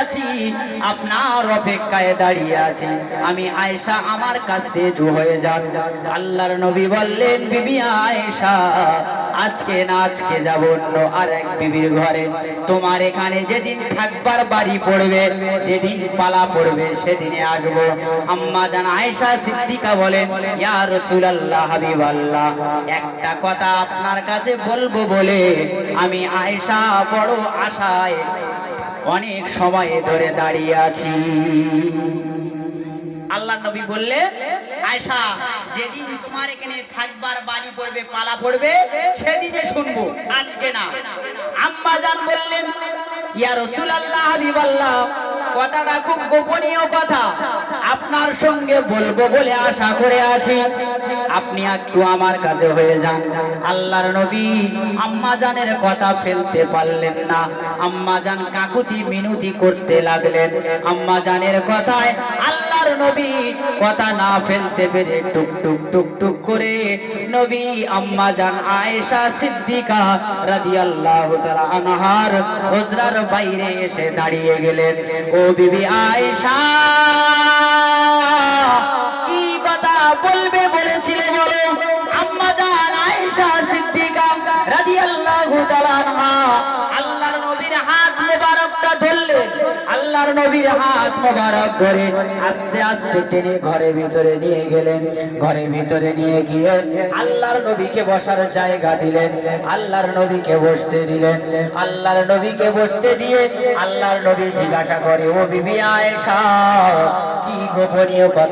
আছি, আপনার অপেক্ষায় দাঁড়িয়ে আছি। আমি আয়েশা আমার কাছে জু হয়ে যান আল্লাহর নবী বললেন, বিবি আয়েশা, আজকে না আজকে যাব অন্য আর এক বিবির ঘরে। তোমার এখানে যেদিন থাকবার বাড়ি পড়বে, যেদিন পালা পড়বে সেদিনে আসব। আম্মা জান আয়েশা সিদ্দিকা বলেন, ইয়া রাসূলুল্লাহ হাবিবাল্লাহ, একটা কথা আপনার কাছে বলব বলে, আমি আয়েশা বড় আশায় অনেক সময় ধরে দাঁড়িয়ে আছি। আল্লাহ নবী বললে আয়সা যেদিন তোমার এখানে থাকবার বাড়ি পড়বে, পালা পড়বে সেদিনে শুনব, আজকে না। আম্মা জান বললেন, ইয়া রাসূলুল্লাহ হাবিবাল্লাহ, কথাটা খুব গোপনীয় কথা। আপনার সঙ্গে বলব বলে আশা করে আছি। আপনি একটু আমার কাছে হয়ে যান। আল্লাহর নবী আম্মা জানের কথা ফেলতে পারলেন না। আম্মা জান কাকুতি মিনুতি করতে লাগলেন। আম্মা জানের কথায় আল্লাহর নবী কথা না ফেলতে পেরে টুক টুক টুক টুক করে নবী আম্মা জান আয়েশা সিদ্দিকা রাদিয়াল্লাহু তাআলা আনহার হুজরার বাইরে এসে দাঁড়িয়ে গেলেন। ও বিবি আয়েশা, কি কথা বলবে আল্লাহর নবীর হাত মোবারক ধরে আস্তে আস্তে টেনে ঘরের ভিতরে নিয়ে গেলেন। ঘরের ভিতরে নিয়ে গিয়ে আল্লাহর নবীকে বসার জায়গা দিলেন। আল্লাহর নবীকে বসতে দিলেন। আল্লাহর নবীকে বসতে দিয়ে আল্লাহর নবী জিজ্ঞাসা করে, ও বিবি আয়েশা, কি গোপনীয় কথা